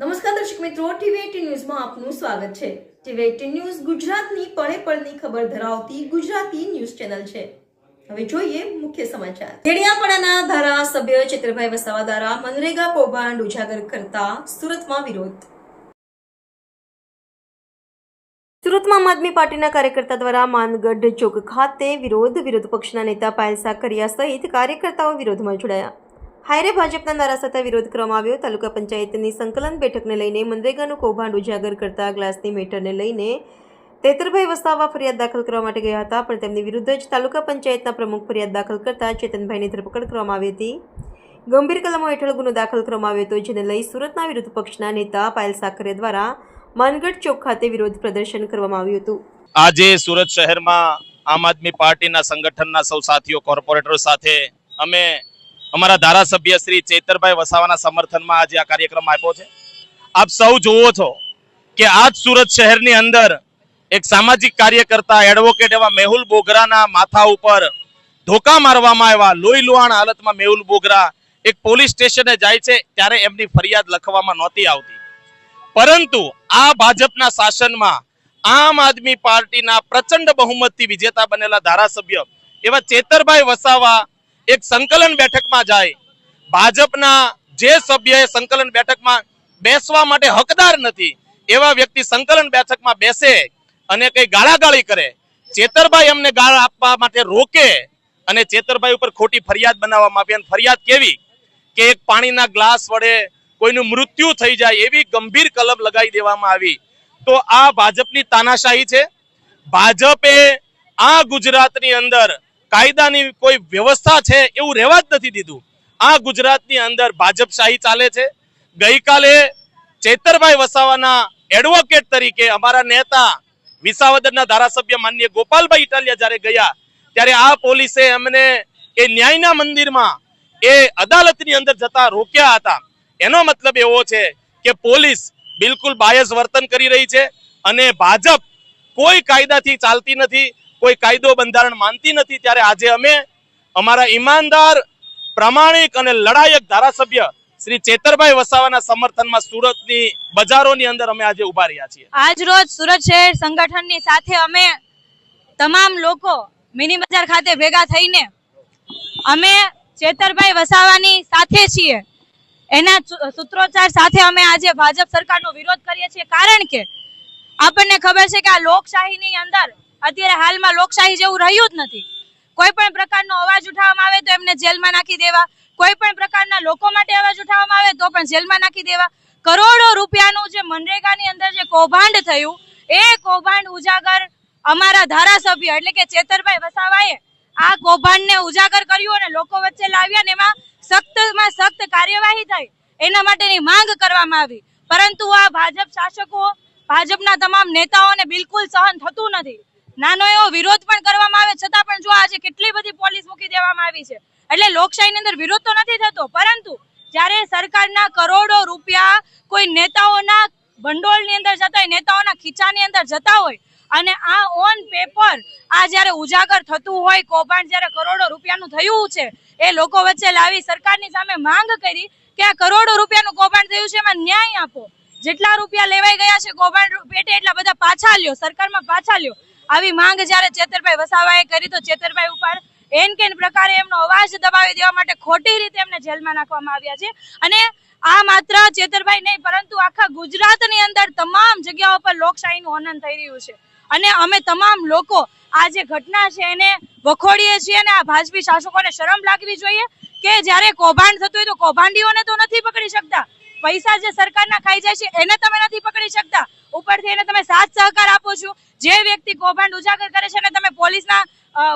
નમસ્કાર દર્શક મિત્રો ટીવી ન્યૂઝમાં આપનું સ્વાગત છે. ટીવી ન્યૂઝ ગુજરાતની પળે પળની ખબર ધરાવતી ગુજરાતી ન્યૂઝ ચેનલ છે. હવે જોઈએ મુખ્ય સમાચાર. દેડિયાપાડાના ધારાસભ્ય ચિત્રભાઈ વસાવા દ્વારા મનરેગા કૌભાંડ ઉજાગર કરતા સુરતમાં વિરોધ. સુરતમાં આમ આદમી પાર્ટીના કાર્યકર્તા દ્વારા માનગઢ ચોક ખાતે વિરોધ. વિરોધ પક્ષના નેતા પાયલ સાકરિયા સહિત કાર્યકર્તાઓ વિરોધમાં જોડાયા. હાયરે ભાજપના ધારાસભ્ય વિરોધ કરવામાં તાલુકા પંચાયતની સંકલન બેઠકને લઈને મનરેગાનું કૌભાંડ ઉજાગર કરતા ગ્લાસની મેટરને લઈને તેતરભાઈ વસાવા ફરિયાદ દાખલ કરવા માટે ગયા હતા, પણ તેમની વિરુદ્ધ જ તાલુકા પંચાયતના પ્રમુખ ફરિયાદ દાખલ કરતા ચેતનભાઈની ધરપકડ કરવામાં આવી હતી. ગંભીર કલમો હેઠળ ગુનો દાખલ કરવામાં આવ્યો હતો, જેને લઈ સુરતના વિરોધ પક્ષના નેતા પાયલ સાકરે દ્વારા માનગઢ ચોક ખાતે વિરોધ પ્રદર્શન કરવામાં આવ્યું હતું. આજે સુરત શહેરમાં આમ આદમી પાર્ટીના સંગઠનના સૌ સાથીઓ કોર્પોરેટરો સાથે અમે અમારા ધારાસભ્ય શ્રી ચેતરભાઈ વસાવાના સમર્થનમાં આજે આ કાર્યક્રમ આપ્યો છે. આપ સૌ જુઓ છો કે આજ સુરત શહેરની અંદર એક સામાજિક કાર્યકર્તા એડવોકેટ એવા મેહુલ બોગરાના માથા ઉપર ધોકા મારવામાં આવ્યા. લોહી લુહાણ હાલતમાં મેહુલ બોગરા એક પોલીસ સ્ટેશને જાય છે ત્યારે એમની ફરિયાદ લખવામાં નહોતી આવતી. પરંતુ આ ભાજપના શાસનમાં આમ આદમી પાર્ટીના પ્રચંડ બહુમતથી વિજેતા બનેલા ધારાસભ્ય એવા ચેતરભાઈ વસાવા એક સંકલન બેઠકમાં જાય. ભાજપના જે સભ્ય સંકલન બેઠકમાં બેસવા માટે હકદાર નથી, એવા વ્યક્તિ સંકલન બેઠકમાં બેસે અને કઈ ગાળાગાળી કરે. ચેતરભાઈ અમને ગાળ આપવા માટે રોકે અને ચેતરભાઈ ઉપર ખોટી ફરિયાદ બનાવવામાં આવી. અને ફરિયાદ કેવી? કે એક પાણીના ગ્લાસ વડે કોઈનું મૃત્યુ થઈ જાય એવી ગંભીર કલમ લગાવી દેવામાં આવી. તો આ ભાજપની તાનાશાહી છે. ભાજપે આ ગુજરાતની અંદર કાયદાની કોઈ વ્યવસ્થા છે એવું રહેવા જ નથી દીધું. આ ગુજરાતની અંદર ભાજપશાહી ચાલે છે. ગઈકાલે ચેતરભાઈ વસાવાના એડવોકેટ તરીકે અમારા નેતા વિસાવદરના ધારાસભ્ય માન્ય ગોપાલભાઈ ઇટાલિયા જ્યારે ગયા, ત્યારે આ પોલીસે અમને એ ન્યાયના મંદિરમાં એ અદાલતની અંદર જતા રોક્યા હતા. એનો મતલબ એવો છે કે પોલીસ બિલકુલ બાયસ વર્તન કરી રહી છે અને ભાજપ કોઈ કાયદાથી ચાલતી નથી. કોઈ કાયદો બંધારણ માનતી નથી, ત્યારે આજે અમે અમારા ઈમાનદાર, પ્રામાણિક અને લડાયક ધારાસભ્ય શ્રી ચેતરભાઈ વસાવાના સમર્થનમાં સુરતની બજારોની અંદર અમે આજે ઊભા રહ્યા છીએ. આજ રોજ સુરત શહેર સંગઠનની સાથે અમે તમામ લોકો મિની બજાર ખાતે ભેગા થઈને અમે ચેતરભાઈ વસાવાની સાથે છીએ. એના સૂત્રોચ્ચાર સાથે અમે આજે ભાજપ સરકારનો વિરોધ કરીએ છીએ. કારણ કે આપણને ખબર છે કે આ લોકશાહીની અંદર અત્યારે હાલમાં લોકશાહી જેવું રહ્યું જ નથી. કોઈ પણ પ્રકારનો અવાજ ઉઠાવવામાં આવે તો એમને જેલમાં નાખી દેવા. કોઈ પણ પ્રકારના લોકો માટે અવાજ ઉઠાવવામાં આવે તો પણ જેલમાં નાખી દેવા. કરોડો રૂપિયાનું જે મનરેગાની અંદર જે કૌભાંડ થયું, એ કૌભાંડ ઉજાગર અમારા ધારાસભ્ય એટલે કે ચેતરભાઈ વસાવાએ આ કૌભાંડને ઉજાગર કર્યું અને લોકો વચ્ચે લાવ્યા ને એમાં સખ્તમાં સખ્ત કાર્યવાહી થઈ. એના માટેની માંગ કરવામાં આવી. પરંતુ આ ભાજપ શાસકો, ભાજપના તમામ નેતાઓને બિલકુલ સહન થતું નથી. નાનો એવો વિરોધ પણ કરવામાં આવે, છતાં પણ જો આજે કેટલી બધી પોલીસ મૂકી દેવામાં આવી છે. એટલે લોકશાહીની અંદર વિરોધ તો નથી થતો, પરંતુ જ્યારે સરકારના કરોડો રૂપિયા કોઈ નેતાઓના ભંડોળની અંદર જતા હોય, નેતાઓના ખીચાની અંદર જતા હોય, અને આ ઓન પેપર આ જ્યારે ઉજાગર થતું હોય, કૌભાંડ જ્યારે કરોડો રૂપિયાનું થયું છે, એ લોકો વચ્ચે લાવી સરકારની સામે માંગ કરી કે આ કરોડો રૂપિયાનું કૌભાંડ થયું છે, એમાં ન્યાય આપો. જેટલા રૂપિયા લેવાઈ ગયા છે, કૌભાંડ પેટે એટલા બધા પાછા લ્યો, સરકારમાં પાછા લ્યો. આવી માંગ જ્યારે ચેતરભાઈ વસાવાએ કરી, તો ચેતરભાઈ ઉપર એન કેન પ્રકારે એમનો અવાજ દબાવી દેવા માટે ખોટી રીતે એમને જેલમાં નાખવામાં આવ્યા છે. અને આ માત્ર ચેતરભાઈ નહીં, પરંતુ આખા ગુજરાતની અંદર તમામ જગ્યાઓ પર લોકશાહીનું હનન થઈ રહ્યું છે. અને અમે તમામ લોકો આ જે ઘટના છે એને વખોડીએ છીએ અને આ ભાજપી શાસકોને શરમ લાગવી જોઈએ કે જ્યારે કૌભાંડ થતું હોય તો કૌભાંડીઓને તો નથી પકડી શકતા. પૈસા જે સરકારના ખાઈ જાય છે, એને તમે નથી પકડી શકતા. ઉપરથી એને તમે સાથ સહકાર આપો છો. જે વ્યક્તિ કૌભાંડ ઉજાગર કરે છે અને તમે પોલીસના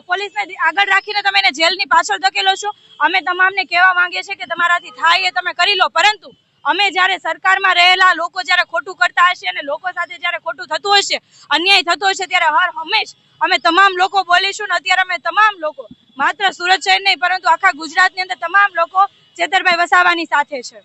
પોલીસને આગળ રાખીને તમે એને જેલની પાછળ ધકેલો છો. અમે તમામને કહેવા માંગીએ છીએ કે તમારાથી થાય એ તમે કરી લો. પરંતુ અમે જ્યારે સરકારમાં રહેલા લોકો જ્યારે ખોટું કરતા હશે અને લોકો સાથે જ્યારે ખોટું થતું હશે અન્યાય થતો હશે ત્યારે હર હંમેશ અમે તમામ લોકો બોલીશું ને અત્યારે અમે તમામ લોકો, માત્ર સુરત શહેર નહીં, પરંતુ આખા ગુજરાતની અંદર તમામ લોકો ચેતરભાઈ વસાવાની સાથે છે.